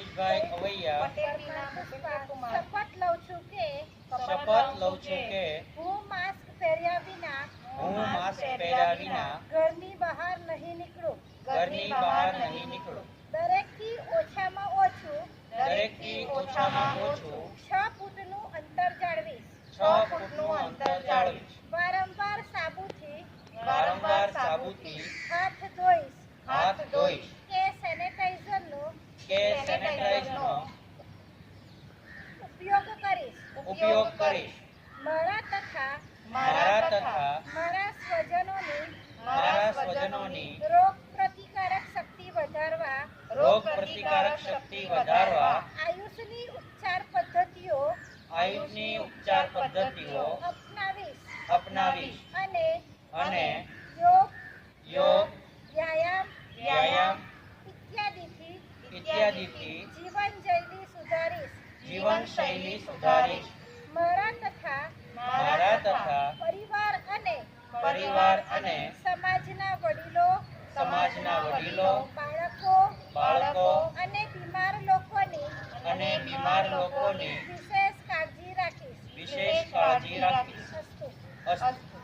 જગદીશભાઈ અવૈયા શપથ લઉં છું કે શપથ લઉં છું કે હું માસ્ક પહેર્યા વિના હું માસ્ક પહેર્યા વિના ઘરની બહાર નહીં નીકળું. ઘરની બહાર નહીં નીકળું. દરેકથી ઓછામાં ઓછું દરેકથી ઓછામાં ઓછું છ ફૂટનું અંતર જાળવીશ. છ ફૂટનું અંતર જાળવીશ. વારંવાર સાબુથી વારંવાર સાબુથી હાથ ધોઈશ. હાથ ધોઈશ કે સેનેટાઈઝરનો કે સેનેટાઈઝરનો ઉપયોગ કરીશ. ઉપયોગ કરીશ. મારા તથા મારા તથા મારા સ્વજનોની મારા સ્વજનોની રોગ પ્રતિકારક શક્તિ વધારવા રોગ પ્રતિકારક શક્તિ વધારવા આયુષની ઉપચાર પદ્ધતિઓ આયુષની ઉપચાર પદ્ધતિઓ અપનાવીશ. અપનાવીશ. અને અને ઇત્યાદિથી જીવનશૈલી સુધારીશ. જીવનશૈલી સુધારીશ. મારા તથા મારા તથા પરિવાર અને પરિવાર અને સમાજના વડીલો સમાજના વડીલો બાળકો બાળકો અને બીમાર લોકોની અને બીમાર લોકોની વિશેષ કાળજી રાખીશ. વિશેષ કાળજી રાખીશ. અસ્તુ. અસ્તુ.